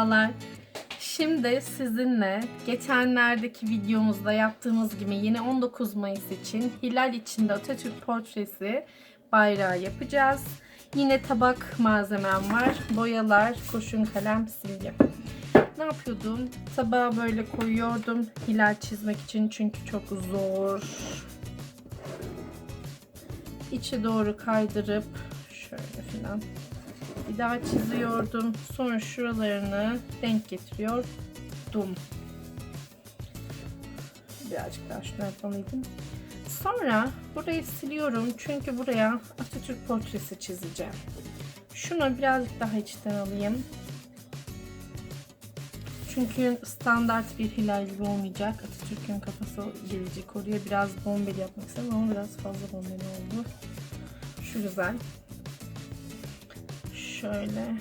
Merhabalar. Şimdi sizinle geçenlerdeki videomuzda yaptığımız gibi yine 19 Mayıs için Hilal içinde Atatürk portresi bayrağı yapacağız. Yine tabak malzemem var. Boyalar, kurşun kalem, silgi. Ne yapıyordum? Tabağa böyle koyuyordum hilal çizmek için çünkü çok zor. İçe doğru kaydırıp şöyle filan bir daha çiziyordum. Sonra şuralarını denk getiriyordum. Birazcık daha şunu yapmalıydım. Sonra burayı siliyorum çünkü buraya Atatürk portresi çizeceğim. Şunu birazcık daha içten alayım. Çünkü standart bir hilal gibi olmayacak. Atatürk'ün kafası gelecek oraya. Biraz bombeli yapmak istedim ama biraz fazla bombeli oldu. Şu güzel. Şöyle.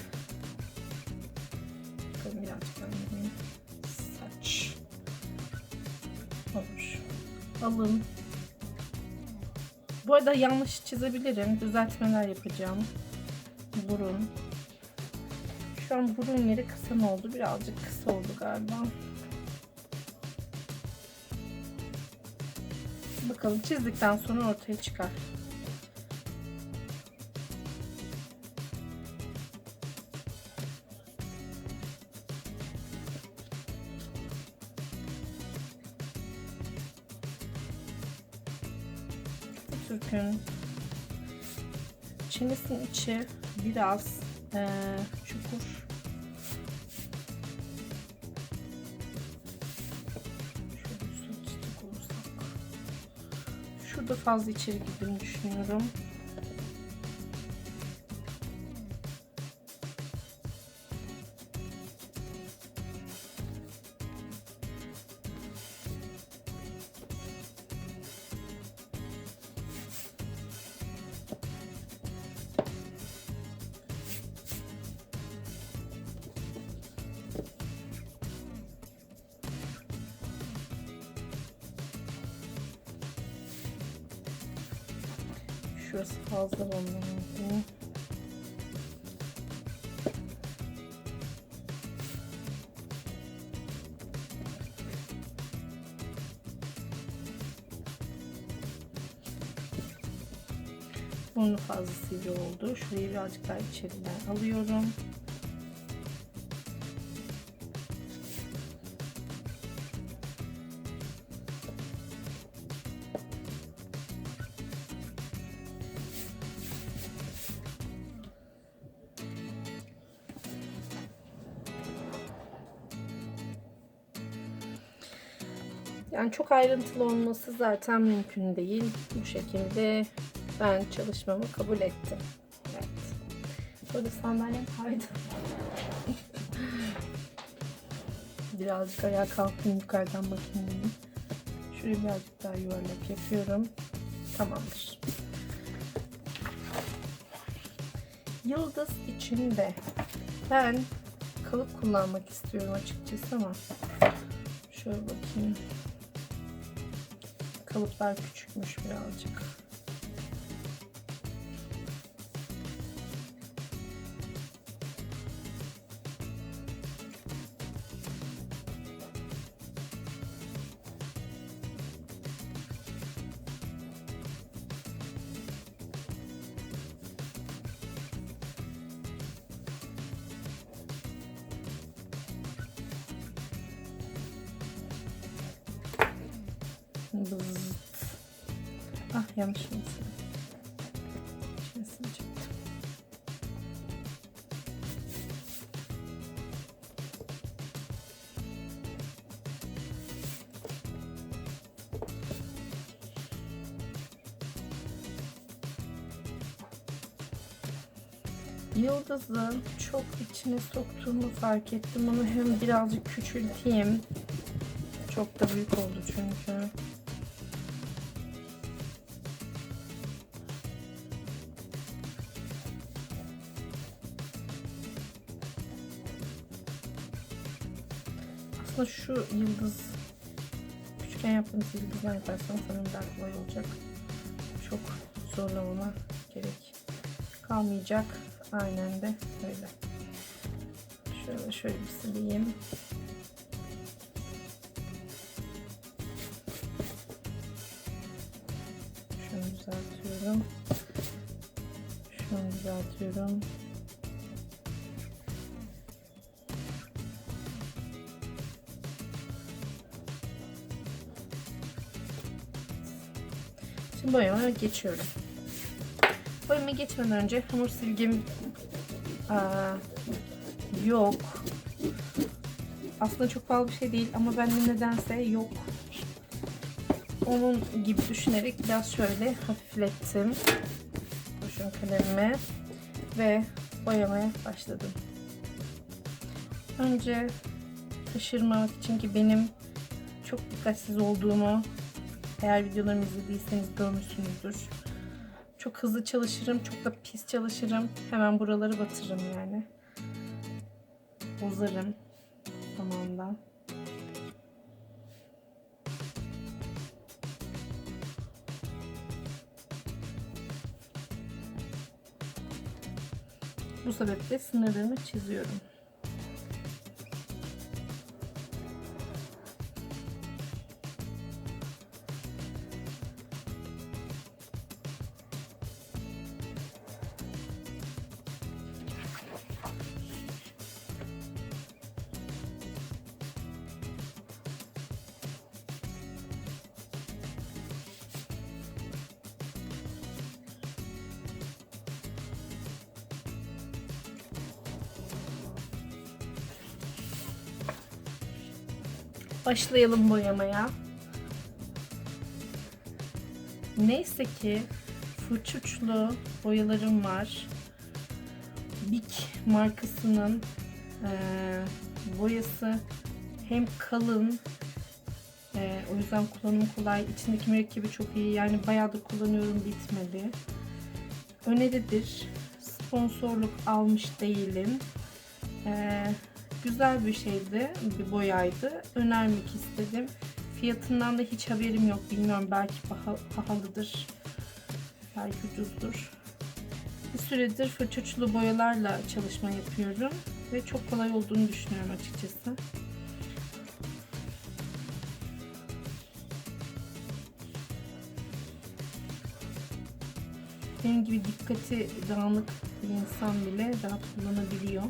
Bakalım birazcık alayım. Saç. Olur. Alın. Bu arada yanlış çizebilirim. Düzeltmeler yapacağım. Burun. Şu an burun yeri kısa mı oldu? Birazcık kısa oldu galiba. Bakalım çizdikten sonra ortaya çıkar. Türk'ün çenesinin içi biraz eee, çukur. Şurada fazla içeri girdiğini düşünüyorum. Şurası fazla bombalandı. Burnu fazla sivri oldu. Şurayı birazcık daha içeriden alıyorum. Yani çok ayrıntılı olması zaten mümkün değil. Bu şekilde ben çalışmamı kabul ettim. Evet. Burada sandalyem kaydı. Birazcık ayağa kalktım yukarıdan bakayım dedim. Şurayı birazcık daha yuvarlak yapıyorum. Tamamdır. Yıldız içinde ben kalıp kullanmak istiyorum açıkçası ama şöyle bakayım. Kalıplar küçükmüş birazcık. Bızıt. Ah yanlış mı? Yıldızı çok içine soktuğumu fark ettim. Onu hem birazcık küçülteyim. Çok da büyük oldu çünkü. Aslında şu yıldız küçükken yaptığımız yıldızdan yaparsam sanırım daha kolay olacak. Çok zorlamama gerek kalmayacak. Aynen de öyle. Şöyle, şöyle bir sileyim. Şunu düzeltiyorum. Şunu düzeltiyorum. Şimdi boyamaya geçiyorum. Boyama geçmeden önce hamur silgim aa, yok. Aslında çok pahalı bir şey değil ama bende nedense yok. Onun gibi düşünerek biraz şöyle hafiflettim. Kurşun kalemimi ve boyamaya başladım. Önce taşırmamak için ki benim çok dikkatsiz olduğumu eğer videolarımı izlediyseniz görmüşsünüzdür. Çok hızlı çalışırım, çok da pis çalışırım. Hemen buraları batırırım yani. Bozarım zamanla. Bu sebeple sınırlarını çiziyorum. Başlayalım boyamaya. Neyse ki fırçuçlu boyalarım var. Big markasının eee, boyası hem kalın eee, o yüzden kullanım kolay. İçindeki mürekkebi çok iyi. Yani bayağıdır kullanıyorum bitmedi. Öneridir. Sponsorluk almış değilim. Eee güzel bir şeydi, bir boyaydı. Önermek istedim. Fiyatından da hiç haberim yok. Bilmiyorum belki paha- pahalıdır. Belki ucuzdur. Bir süredir fırçaçlı boyalarla çalışma yapıyorum. Ve çok kolay olduğunu düşünüyorum açıkçası. Benim gibi dikkati dağınık bir insan bile rahat kullanabiliyor.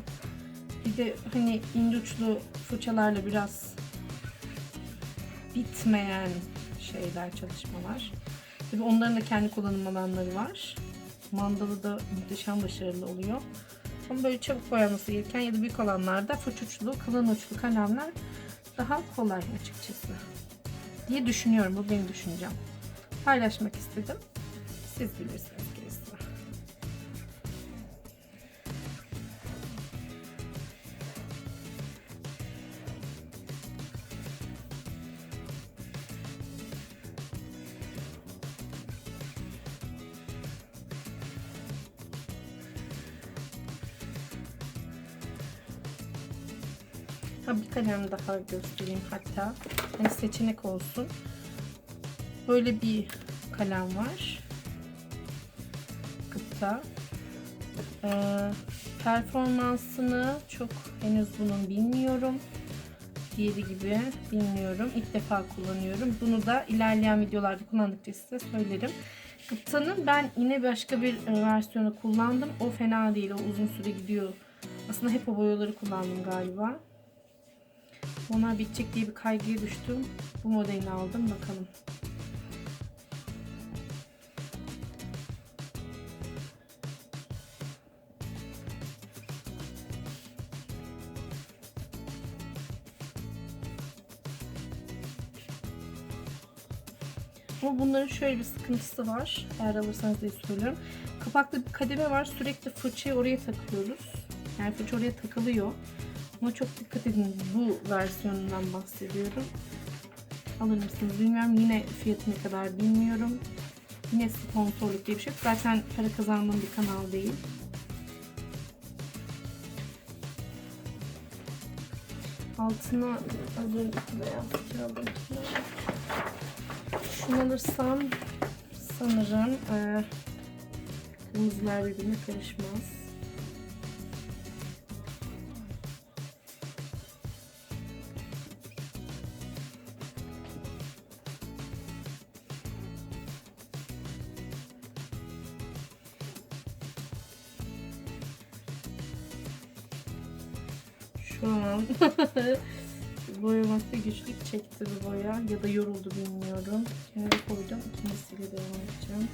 Bir de hani ince uçlu fırçalarla biraz bitmeyen şeyler, çalışmalar. Tabii onların da kendi kullanım alanları var. Mandalı da muhteşem başarılı oluyor. Ama böyle çabuk boyanması gereken ya da büyük alanlarda fırça uçlu, kalın uçlu kalemler daha kolay açıkçası. Diye düşünüyorum. Bu benim düşüncem. Paylaşmak istedim. Siz bilirsiniz Ha, bir kalem daha göstereyim hatta. Hani seçenek olsun. Böyle bir kalem var. Gıpta. Ee, performansını çok henüz bunun bilmiyorum. Diğeri gibi bilmiyorum. İlk defa kullanıyorum. Bunu da ilerleyen videolarda kullandıkça size söylerim. Gıpta'nın ben yine başka bir e, versiyonu kullandım. O fena değil. O uzun süre gidiyor. Aslında hep o boyaları kullandım galiba. Onlar bitecek diye bir kaygıya düştüm. Bu modelini aldım. Bakalım. Ama bunların şöyle bir sıkıntısı var. Eğer alırsanız diye söylüyorum. Kapaklı bir kademe var. Sürekli fırçayı oraya takıyoruz. Yani fırça oraya takılıyor. Ama çok dikkat edin. Bu versiyonundan bahsediyorum. Alır mısınız bilmiyorum. Yine fiyatı ne kadar bilmiyorum. Yine sponsorluk diye bir şey. Zaten para kazandığım bir kanal değil. Altına az önceki beyaz kağıdın şunu alırsam sanırım e, kırmızılar birbirine karışmaz. An boyamakta güçlük çekti bu boya ya da yoruldu bilmiyorum. Kenara koydum. İkincisiyle devam edeceğim.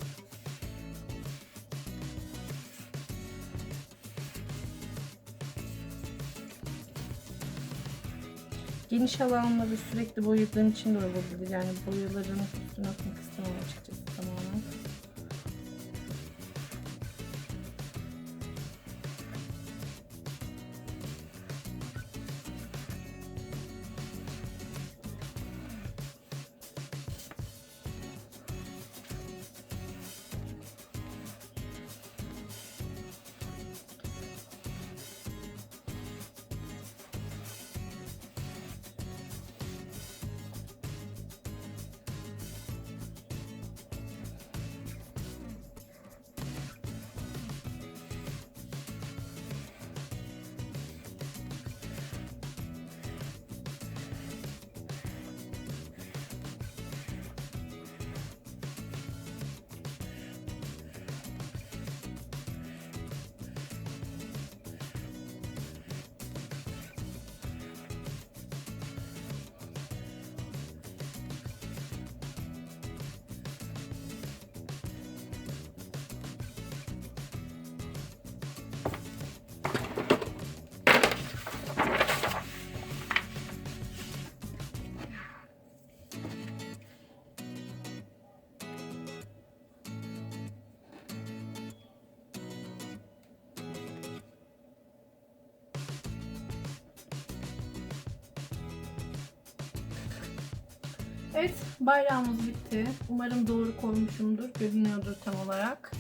Geniş alanları sürekli boyadığım için de olabilir. Yani boyaların üstüne atmak istemem açıkçası Evet, bayrağımız bitti. Umarım doğru koymuşumdur. Görünüyordur tam olarak.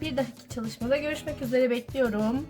Bir dahaki çalışmada görüşmek üzere bekliyorum.